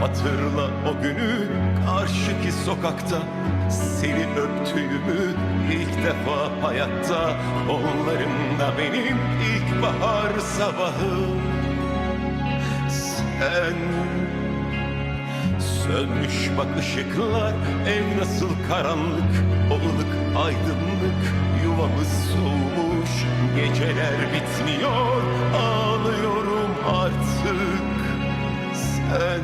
Hatırla o günü karşıki sokakta. Seni öptüğümü ilk defa hayatta. Onlarında benim ilkbahar sabahım Sen Sönmüş bak ışıklar ev nasıl karanlık. Olılık aydınlık yuvamız soğumuş. Geceler bitmiyor ağlıyorum artık. Sen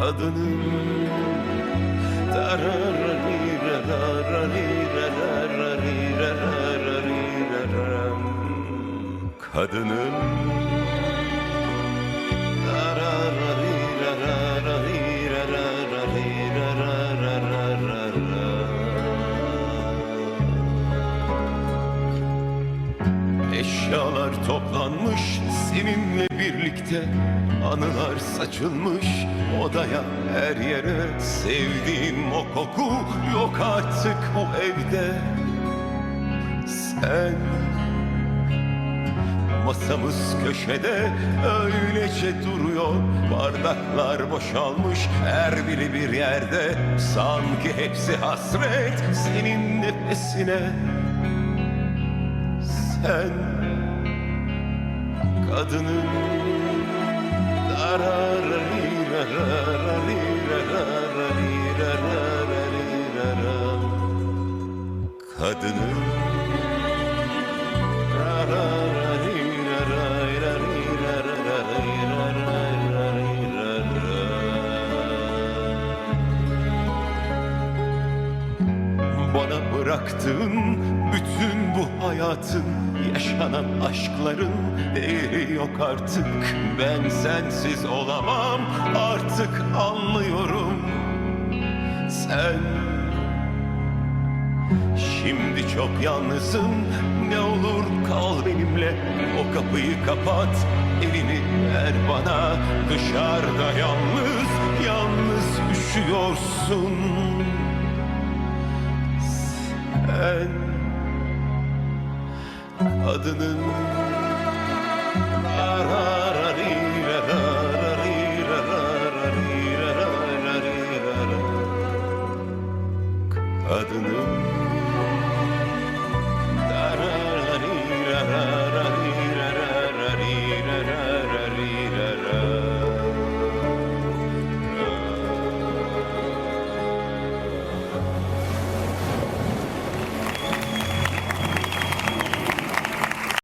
kadının Kadının Eşyalar toplanmış seninle birlikte Anılar saçılmış odaya. Her yere Sevdiğim o koku yok artık bu evde. Sen Masamız köşede öylece duruyor. Bardaklar boşalmış her biri bir yerde. Sanki hepsi hasret senin nefesine. Sen kadının Kadının Bana bıraktığın bütün bu hayatın Yaşanan aşkların değeri yok artık. Ben sensiz olamam artık anlıyorum. Sen Şimdi çok yalnızım ne olur kal benimle O kapıyı kapat. Elini ver bana Dışarıda yalnız yalnız üşüyorsun ben Kadının Kadının